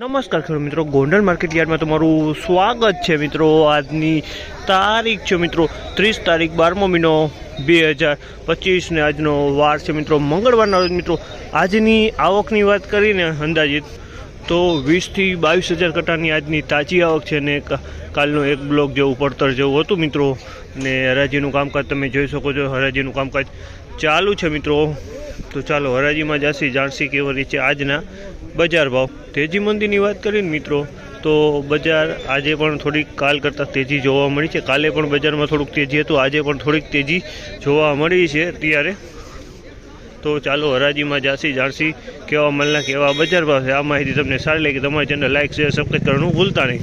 નમસ્કાર ખેડૂત મિત્રો, ગોંડલ માર્કેટ યાર્ડમાં તમારું સ્વાગત છે મિત્રો. આજની તારીખ છે મિત્રો, ત્રીસ તારીખ બારમો મહિનો બે હજાર પચીસને આજનો વાર છે મિત્રો. મંગળવારના રોજ મિત્રો, આજની આવકની વાત કરીને અંદાજિત તો વીસથી બાવીસ હજાર કટાની આજની તાજી આવક છે ને કાલનો એક બ્લોક જેવું પડતર જેવું હતું મિત્રો. ને હરાજીનું કામકાજ તમે જોઈ શકો છો. હરાજીનું કામકાજ ચાલુ છે મિત્રો. તો ચાલો હરાજીમાં જાસી જાણસી કેવો રીતે આજના બજાર ભાવ. તેજી મંદીની વાત કરીને મિત્રો, તો બજાર આજે પણ થોડીક કાલ કરતાં તેજી જોવા મળી છે. કાલે પણ બજારમાં થોડુંક તેજી હતું, આજે પણ થોડીક તેજી જોવા મળી છે અત્યારે. તો ચાલો હરાજીમાં જાસી જાણસી કેવા મલના કેવા બજાર ભાવ છે. આ માહિતી તમને સારી લાગી તમારી ચેનલ લાઇક શેર સબસ્ક્રાઈબ કરવાનું ભૂલતા નહીં.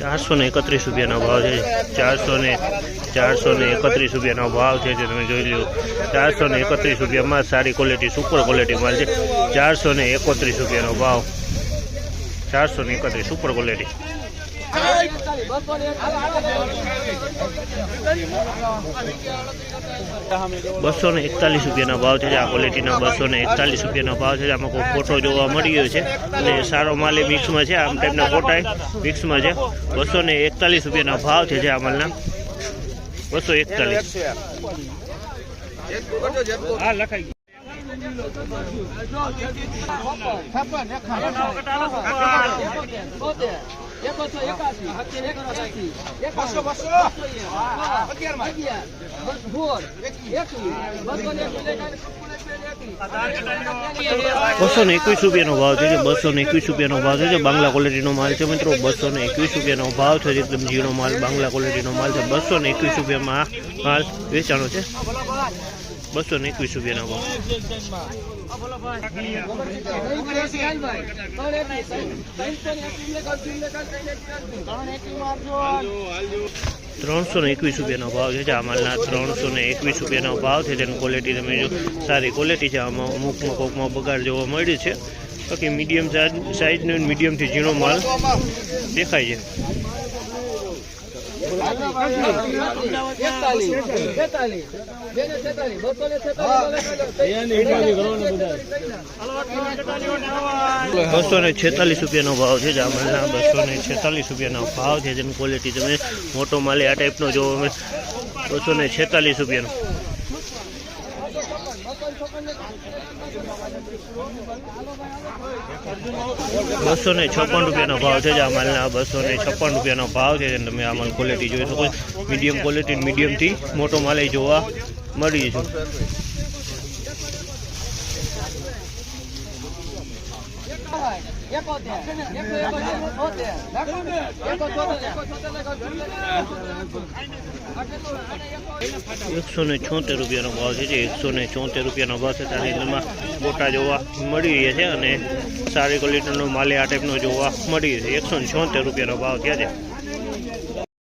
ચારસો ને એકત્રીસ રૂપિયાનો ભાવ છે. ચારસો ને ચારસો ને એકત્રીસ રૂપિયાનો ભાવ છે જે તમે જોઈ લો ચારસો ને એકત્રીસ રૂપિયામાં સારી ક્વોલિટી સુપર ક્વોલિટી માલ છે. ચારસો ને એકત્રીસ રૂપિયાનો ભાવ. ચારસો ને એકત્રીસ સુપર ક્વોલિટી બસો ને એકતાલીસ રૂપિયાના ભાવ છે. આ ક્વોલિટીના બસો ને એકતાલીસ રૂપિયાનો ભાવ છે. આમાં કોઈ ફોટો જોવા મળી ગયો છે. અને સારો માલ એ મિક્સમાં છે. આમ ટાઈપના ફોટા મિક્સમાં છે. બસો ને એકતાલીસ રૂપિયાનો ભાવ છે જે આ માલના. બસો એકતાલીસ. બસો ને એકવીસ રૂપિયાનો ભાવ છે બસો ને એકવીસ રૂપિયાનો ભાવ છે બાંગ્લા ક્વોલિટીનો માલ છે મિત્રો, બસો ને એકવીસ રૂપિયાનો ભાવ છે એકદમ ઝીણો માલ, બાંગ્લા ક્વોલિટીનો માલ છે. બસો ને એકવીસ રૂપિયામાં માલ વેચાણો છે. બસો ને એકવીસ રૂપિયાનો ભાવ. ત્રણસો ને એકવીસ રૂપિયાનો ભાવ છે. આ માલના ત્રણસો ને એકવીસ રૂપિયાનો ભાવ છે. તેની ક્વોલિટી તમે જો સારી ક્વોલિટી છે. આમાં અમુકમાં કોકમાં બગાડ જોવા મળ્યું છે. બાકી મીડિયમ સાઇઝનો મીડિયમથી ઝીણો માલ દેખાય છે. બસો ને છેતાલીસ રૂપિયાનો ભાવ છે જામલના બસો ને છેતાલીસ રૂપિયાનો ભાવ છે, જેની ક્વોલિટી તમે મોટો માલે આ ટાઈપનો જોવો અમે બસો ને છેતાલીસ રૂપિયાનો. બસો ને છપ્પન રૂપિયાનો ભાવ છે જે આ માલના બસો ને છપ્પન રૂપિયાનો ભાવ છે તમે આ માલ ક્વોલિટી જોઈ શકો મીડિયમ ક્વોલિટી મીડિયમથી મોટો માલ જોવા મળી છે એકસો ને છોતેર રૂપિયાનો ભાવ છે જે એકસો ને છોતેર રૂપિયાનો ભાવ છે. ત્યાંની અંદરમાં ગોટા જોવા મળી રહ્યા છે અને સારી ક્વોલિટીનો માલે આ ટાઈપનો જોવા મળી રહ્યો છે. એકસો ને છોતેર રૂપિયાનો ભાવ થયા છે.